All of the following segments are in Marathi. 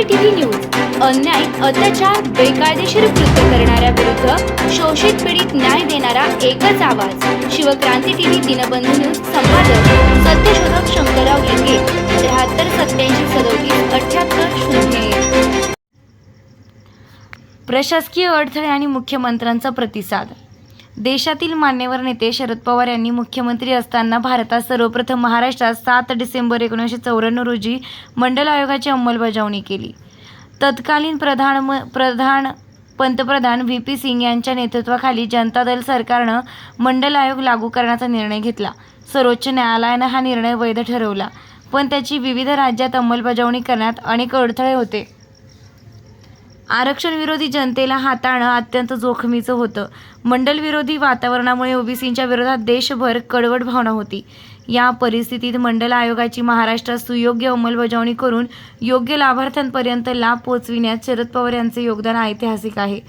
सीसीटीव्ही न्यूज अन्याय अत्याचार बेकायदेशीर कृत्य करणाऱ्या विरुद्ध शोषित पीडित न्याय देणारा एकच आवाज. शिवक्रांती टीव्ही दिनबंधू न्यूज संपादक सत्यशोधक शंकरराव लिंगे त्र्याहत्तर सत्याऐंशी सदोतीस अठ्याहत्तर शून्य प्रशासकीय अडथळे आणि मुख्यमंत्र्यांचा प्रतिसाद. देशातील मान्यवर नेते शरद पवार यांनी मुख्यमंत्री असताना भारतात सर्वप्रथम महाराष्ट्रात सात डिसेंबर एकोणीसशे चौऱ्याण्णव रोजी मंडल आयोगाची अंमलबजावणी केली. तत्कालीन प्रधान म- प्रधान पंतप्रधान व्ही पी सिंग यांच्या नेतृत्वाखाली जनता दल सरकारनं मंडल आयोग लागू करण्याचा निर्णय घेतला. सर्वोच्च न्यायालयानं हा निर्णय वैध ठरवला. पण त्याची विविध राज्यात अंमलबजावणी करण्यात अनेक अडथळे होते. आरक्षण विरोधी जनतेला हाताळणं अत्यंत जोखमीचं होतं. मंडल विरोधी वातावरणामुळे ओबीसींच्या विरोधात देशभर कडवट भावना होती. या परिस्थितीत मंडल आयोगाची महाराष्ट्रात सुयोग्य अंमलबजावणी करून योग्य लाभार्थ्यांपर्यंत लाभ पोचविण्यात शरद पवार यांचे योगदान ऐतिहासिक आहे.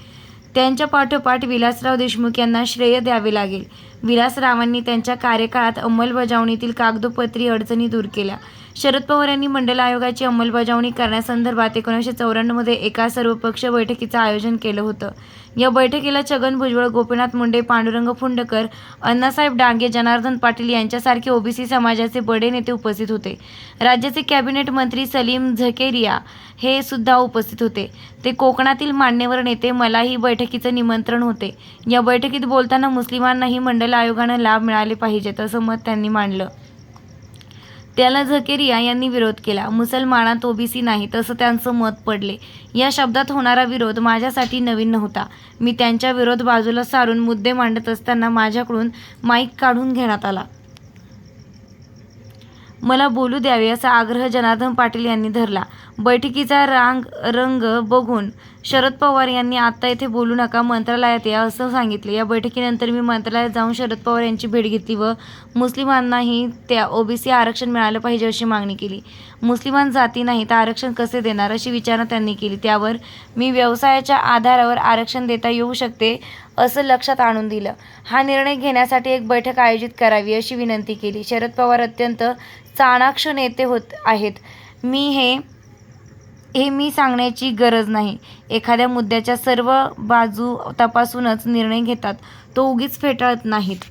त्यांच्या पाठोपाठ विलासराव देशमुख यांना श्रेय द्यावे लागेल. विलासरावांनी त्यांच्या कार्यकाळात अंमलबजावणीतील कागदोपत्री अडचणी दूर केल्या. शरद पवार यांनी मंडल आयोगाची अंमलबजावणी करण्यासंदर्भात एकोणीसशे चौऱ्याण्णवमध्ये एका सर्वपक्षीय बैठकीचं आयोजन केलं होतं. या बैठकीला छगन भुजबळ गोपीनाथ मुंडे पांडुरंग फुंडकर अण्णासाहेब डांगे जनार्दन पाटील यांच्यासारखे ओबीसी समाजाचे बडे नेते उपस्थित होते. राज्याचे कॅबिनेट मंत्री सलीम झकेरिया हे सुद्धा उपस्थित होते. ते कोकणातील मान्यवर नेते मलाही बैठकीचं निमंत्रण होते. या बैठकीत बोलताना मुस्लिमांनाही मंडल आयोगानं लाभ मिळाले पाहिजेत असं मत त्यांनी मांडलं. त्याला झकेरिया यांनी विरोध केला. मुसलमानात ओबीसी नाही तसं त्यांचं मत पडले. या शब्दात होणारा विरोध माझ्यासाठी नवीन नव्हता. मी त्यांच्या विरोध बाजूला सारून मुद्दे मांडत असताना माझ्याकडून माईक काढून घेण्यात आला. मला बोलू द्यावे असा आग्रह जनार्दन पाटील यांनी धरला. बैठकीचा रांग रंग बघून शरद पवार यांनी आत्ता येथे बोलू नका मंत्रालयात या असं सांगितले. या बैठकीनंतर मी मंत्रालयात जाऊन शरद पवार यांची भेट घेतली व मुस्लिमांनाही त्या ओबीसी आरक्षण मिळालं पाहिजे अशी मागणी केली. मुस्लिमान जाती नाही तर आरक्षण कसे देणार अशी विचारणा त्यांनी केली. त्यावर मी व्यवसायाच्या आधारावर आरक्षण देता येऊ शकते असं लक्षात आणून दिलं. हा निर्णय घेण्यासाठी एक बैठक आयोजित करावी अशी विनंती केली. शरद पवार अत्यंत चाणाक्ष नेते होत आहेत. मी हे हे मी सांगण्याची गरज नाही. एखाद्या मुद्द्याच्या सर्व बाजू तपासूनच निर्णय घेतात. तो उगीच फेटाळत नाहीत.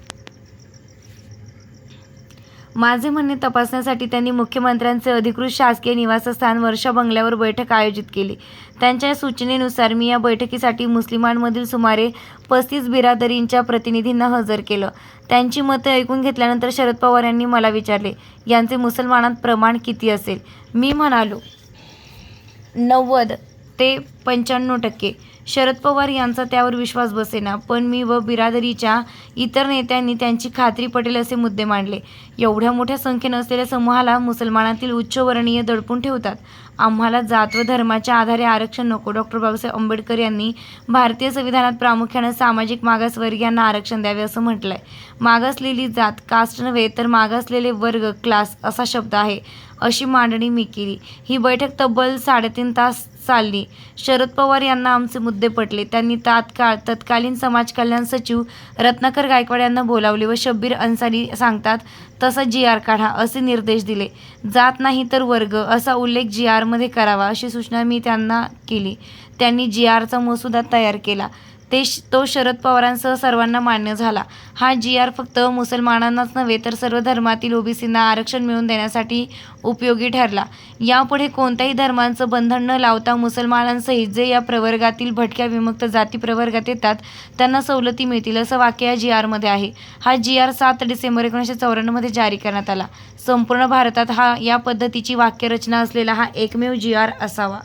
माझे म्हणणे तपासण्यासाठी त्यांनी मुख्यमंत्र्यांचे अधिकृत शासकीय निवासस्थान वर्षा बंगल्यावर बैठक आयोजित केली. त्यांच्या सूचनेनुसार मी या बैठकीसाठी मुस्लिमांमधील सुमारे पस्तीस बिरादरींच्या प्रतिनिधींना हजर केलं. त्यांची मतं ऐकून घेतल्यानंतर शरद पवार यांनी मला विचारले यांचे मुसलमानात प्रमाण किती असेल? मी म्हणालो नव्वद ते पंच्याण्णव टक्के. शरद पवार यांचा त्यावर विश्वास बसेना. पण मी व बिरादरीच्या इतर नेत्यांनी त्यांची खात्री पटेल असे मुद्दे मांडले. एवढ्या मोठ्या संख्येनं असलेल्या समूहाला मुसलमानातील उच्चवर्णीय दडपून ठेवतात. आम्हाला जात व धर्माच्या आधारे आरक्षण नको. डॉक्टर बाबासाहेब आंबेडकर यांनी भारतीय संविधानात प्रामुख्यानं सामाजिक मागासवर्गीयांना आरक्षण द्यावे असं म्हटलंय. मागासलेली जात कास्ट नव्हे तर मागासलेले वर्ग क्लास असा शब्द आहे अशी मांडणी मी केली. ही बैठक तब्बल साडेतीन तास चालली. शरद पवार यांना आमचे मुद्दे पटले त्यांनी तात्काळ तत्कालीन समाज कल्याण सचिव रत्नाकर गायकवाड यांना बोलावले व शब्बीर अन्सारी सांगतात तसा जी आर काढा असे निर्देश दिले. जात नाही तर वर्ग असा उल्लेख जी आरमध्ये करावा अशी सूचना मी त्यांना केली. त्यांनी जी आरचा मसुदा तयार केला. ते श- तो शरद पवारांसह सर्वांना मान्य झाला. हा जी आर फक्त मुसलमानांनाच नव्हे तर सर्व धर्मातील ओबीसींना आरक्षण मिळवून देण्यासाठी उपयोगी ठरला. यापुढे कोणत्याही धर्मांचं बंधन न लावता मुसलमानांसहित जे या प्रवर्गातील भटक्या विमुक्त जाती प्रवर्गात येतात त्यांना सवलती मिळतील असं वाक्य या जी आरमध्ये आहे. हा जी आर सात डिसेंबर एकोणीसशे चौऱ्याण्णवमध्ये जारी करण्यात आला. संपूर्ण भारतात हा या पद्धतीची वाक्यरचना असलेला हा एकमेव जी आर असावा.